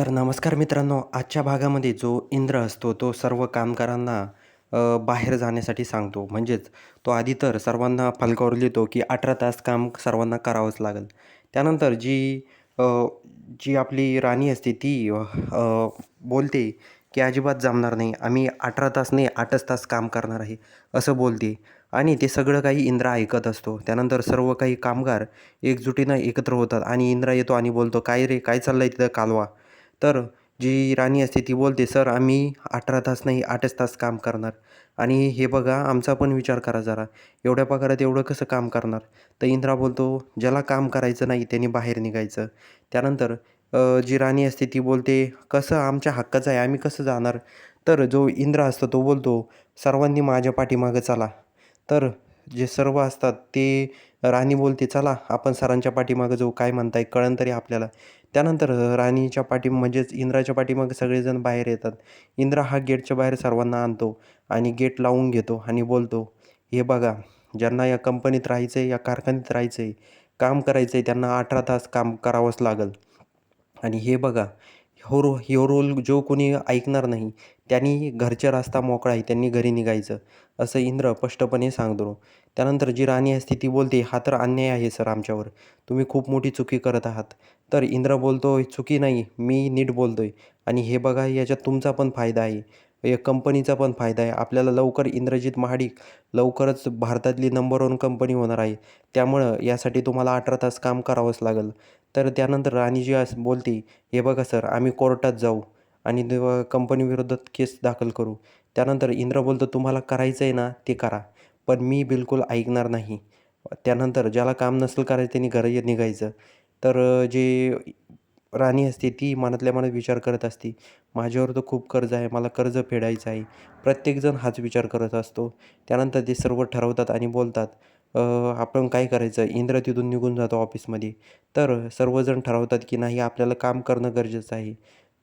तर नमस्कार मित्रांनो आजच्या भागामध्ये जो इंद्र असतो तो सर्व कामगारांना बाहेर जाण्यासाठी सांगतो. म्हणजेच तो आधी तर सर्वांना फलकावर लिहितो की अठरा तास काम सर्वांना करावंच लागेल. त्यानंतर जी जी आपली राणी असते ती बोलते की अजिबात जमणार नाही आम्ही अठरा तास नाही आठच तास काम करणार आहे असं बोलते. आणि ते सगळं काही इंद्र ऐकत असतो. त्यानंतर सर्व काही कामगार एकजुटीनं एकत्र होतात आणि इंद्र येतो आणि बोलतो काय रे काय चाललं आहे तिथं कालवा? तर जी राणी असते ती बोलते सर आम्ही अठरा तास नाही आठच तास काम करणार. आणि हे बघा आमचा पण विचार करा जरा. एवढ्या पगारात एवढं कसं काम करणार? तर इंद्रा बोलतो ज्याला काम करायचं नाही त्याने बाहेर निघायचं. त्यानंतर जी राणी असते ती बोलते कसं? आमच्या हक्काचं आहे आम्ही कसं जाणार? तर जो इंद्र असतो तो बोलतो सर्वांनी माझ्या पाठीमागं चला. तर जे सर्व असतात ते राणी बोलते चला आपण सरांच्या पाठीमागं जाऊ. काय म्हणताय? कळन तरी आपल्याला. त्यानंतर राणीच्या पाठी म्हणजेच इंद्राच्या पाठीमागं सगळेजण बाहेर येतात. इंद्र हा गेटच्या बाहेर सर्वांना आणतो आणि गेट लावून घेतो आणि बोलतो हे बघा ज्यांना या कंपनीत राहायचं आहे या कारखान्यात राहायचं आहे काम करायचं आहे त्यांना अठरा तास काम करावंच लागेल. आणि हे बघा हो रो ह्यो रोल जो कोणी ऐकणार नाही त्यांनी घरचा रस्ता मोकळा आहे त्यांनी घरी निघायचं असं इंद्र स्पष्टपणे सांगतो. त्यानंतर जी राणी असते ती बोलते हा तर अन्याय आहे सर आमच्यावर. तुम्ही खूप मोठी चुकी करत आहात. तर इंद्र बोलतो चुकी नाही मी नीट बोलतो आहे आणि हे बघा याच्यात तुमचा पण फायदा आहे. या कंपनीचा पण फायदा आहे. आपल्याला लवकर इंद्रजित महाडिक लवकरच भारतातली नंबर वन कंपनी होणार आहे. त्यामुळं यासाठी तुम्हाला अठरा तास काम करावंच लागेल. तर त्यानंतर राणी जी असं बोलते हे बघा सर आम्ही कोर्टात जाऊ आणि कंपनीविरोधात केस दाखल करू. त्यानंतर इंद्र बोलतो तुम्हाला करायचं आहे ना ते करा. पण मी बिलकुल ऐकणार नाही. त्यानंतर ज्याला काम नसेल करायचं त्यांनी घरी निघायचं. तर जे राणी असते ती मनातल्या मनात विचार करत असते माझ्यावर तर खूप कर्ज आहे मला कर्ज फेडायचं आहे. प्रत्येकजण हाच विचार करत असतो. त्यानंतर ते सर्व ठरवतात आणि बोलतात आपण काय करायचं? इंद्र तिथून निघून जातो ऑफिसमध्ये. तर सर्वजण ठरवतात की नाही आपल्याला काम करणं गरजेचं आहे.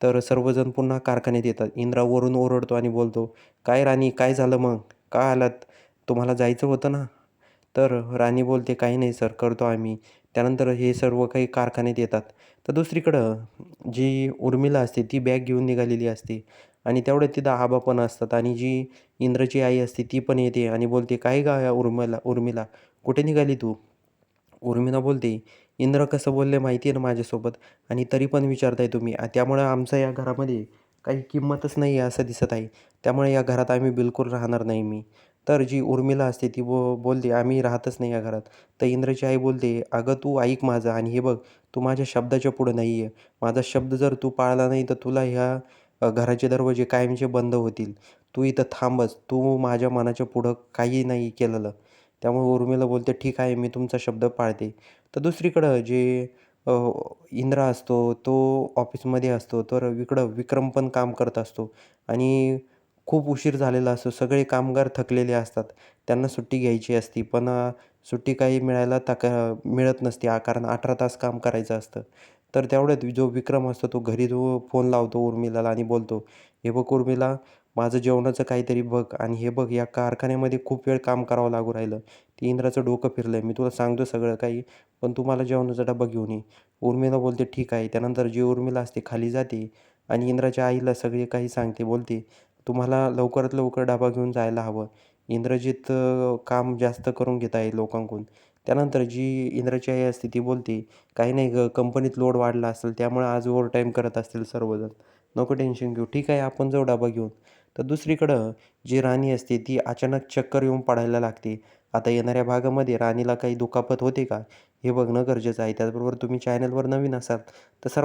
तर सर्वजण पुन्हा कारखान्यात येतात. इंद्रा वरून ओरडतो आणि बोलतो काय राणी काय झालं मग? का आलात? तुम्हाला जायचं होतं ना? तर राणी बोलते काही नाही सर करतो आम्ही. त्यानंतर हे सर्व काही कारखान्यात येतात. तर दुसरीकडं जी उर्मिला असते ती बॅग घेऊन निघालेली असते. आणि तेवढ्यात तिथं आबा पण असतात आणि जी इंद्रची आई असते ती पण येते आणि बोलते काय गा या उर्मिला उर्मिला? कुठे निघाली तू? उर्मिला बोलते इंद्र कसं बोलले माहिती आहे ना माझ्यासोबत आणि तरी पण विचारताय तुम्ही. त्यामुळं आमचं या घरामध्ये काही किंमतच नाही आहे असं दिसत आहे. त्यामुळे या घरात आम्ही बिलकुल राहणार नाही मी. तर जी उर्मिला असते ती बो बोलते आम्ही राहतच नाही या घरात. तर इंद्रची आई बोलते अगं तू ऐक माझं आणि हे बघ तू माझ्या शब्दाच्या पुढं नाही आहे माझा शब्द जर तू पाळला नाही तर तुला ह्या घराचे दरवाजे कायमचे बंद होतील. तू इथं थांबच. तू माझ्या मनाच्या पुढं काही नाही केलेलं. त्यामुळे उर्मिला बोलते ठीक आहे मी तुमचा शब्द पाळते. तर दुसरीकडं जे इंद्रा असतो तो ऑफिसमध्ये असतो. तर इकडं विक्रम पण काम करत असतो. आणि खूप उशीर झालेला असतो. सगळे कामगार थकलेले असतात. त्यांना सुट्टी घ्यायची असती. पण सुट्टी काही मिळायला तक मिळत नसते. आ- कारण अठरा तास काम करायचं असतं. तर तेवढ्यात जो विक्रम असतो तो घरी जो फोन लावतो उर्मिलाला आणि बोलतो हे बघ उर्मिला माझं जेवणाचं काहीतरी बघ आणि हे बघ या कारखान्यामध्ये खूप वेळ काम करावं लागू राहिलं. ते इंद्राचं डोकं फिरलं आहे मी तुला सांगतो सगळं काही पण तू मला जेवणाचा डबा घेऊन ये. उर्मिला बोलते ठीक आहे. त्यानंतर जी उर्मिला असते खाली जाते आणि इंद्राच्या आईला सगळे काही सांगते बोलते तुम्हाला लवकरात लवकर डबा घेऊन जायला हवं. इंद्रजित काम जास्त करून घेत आहे लोकांकडून. त्यानंतर जी इंद्राची आई असते ती बोलते काही नाही ग कंपनीत लोड वाढला असेल त्यामुळे आज ओव्हरटाईम करत असतील सर्वजण. नको टेन्शन घेऊ ठीक आहे आपण जाऊ डबा घेऊन. तर दुसरीकडं जी राणी असते ती अचानक चक्कर येऊन पडायला लागते. आता येणाऱ्या भागामध्ये राणीला काही दुखापत होते का? हे बघणं गरजेचं आहे. त्याचबरोबर तुम्ही चॅनलवर नवीन असाल तर सर्व